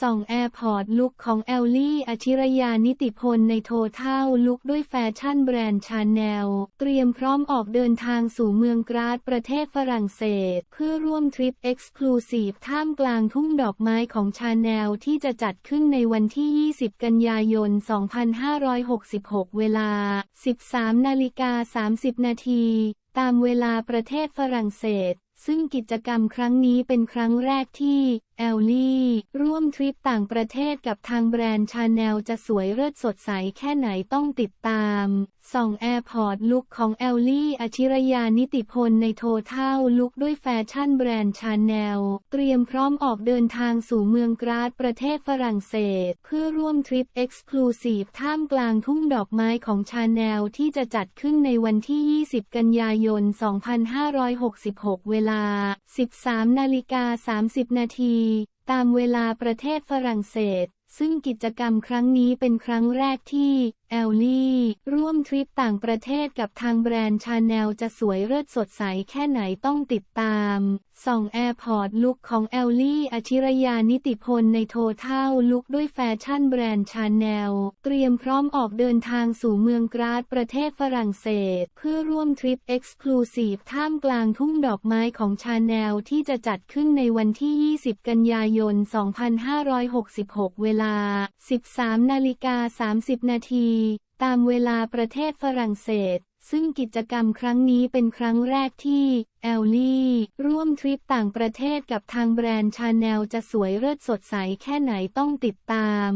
ส่องแอร์พอร์ตลุคของแอลลี่อชิรยานิติพลในโทเท่าลุคด้วยแฟชั่นแบรนด์ชาแนล เตรียมพร้อมออกเดินทางสู่เมืองกราดประเทศฝรั่งเศส เพื่อร่วมทริปเอ็กซ์คลูซีฟท่ามกลางทุ่งดอกไม้ของชาแนลที่จะจัดขึ้นในวันที่ 20 กันยายน 2566 เวลา 13 นาฬิกา 30 นาที ตามเวลาประเทศฝรั่งเศสซึ่งกิจกรรมครั้งนี้เป็นครั้งแรกที่แอลลี่ ร่วมทริปต่างประเทศกับทางแบรนด์ชาแนลจะสวยเลิศสดใสแค่ไหนต้องติดตาม ส่องแอร์พอร์ตลุคของแอลลี่อชิรยานิติพลในโทเท่าลุคด้วยแฟชั่นแบรนด์ชาแนลเตรียมพร้อมออกเดินทางสู่เมืองกราดประเทศฝรั่งเศส เพื่อร่วมทริปเอ็กซ์คลูซีฟท่ามกลางทุ่งดอกไม้ของชาแนลที่จะจัดขึ้นในวันที่ 20 กันยายน 2566 เวลา 13นาฬิกา30 นาที ตามเวลาประเทศฝรั่งเศส ซึ่งกิจกรรมครั้งนี้เป็นครั้งแรกที่ แอลลี่ ร่วมทริปต่างประเทศกับทางแบรนด์ชาแนลจะสวยเลิศสดใสแค่ไหนต้องติดตาม ส่องแอร์พอร์ตลุคของแอลลี่อชิรยานิติพลในโทเท่าลุคด้วยแฟชั่นแบรนด์ชาแนลเตรียมพร้อมออกเดินทางสู่เมืองกราดประเทศฝรั่งเศส เพื่อร่วมทริปเอ็กซ์คลูซีฟท่ามกลางทุ่งดอกไม้ของชาแนลที่จะจัดขึ้นในวันที่ 20 กันยายน 2566 เวลา 13นาฬิกา30 นาที ตามเวลาประเทศฝรั่งเศส ซึ่งกิจกรรมครั้งนี้เป็นครั้งแรกที่แอลลี่ร่วมทริปต่างประเทศกับทางแบรนด์ชาแนลจะสวยเลิศสดใสแค่ไหนต้องติดตาม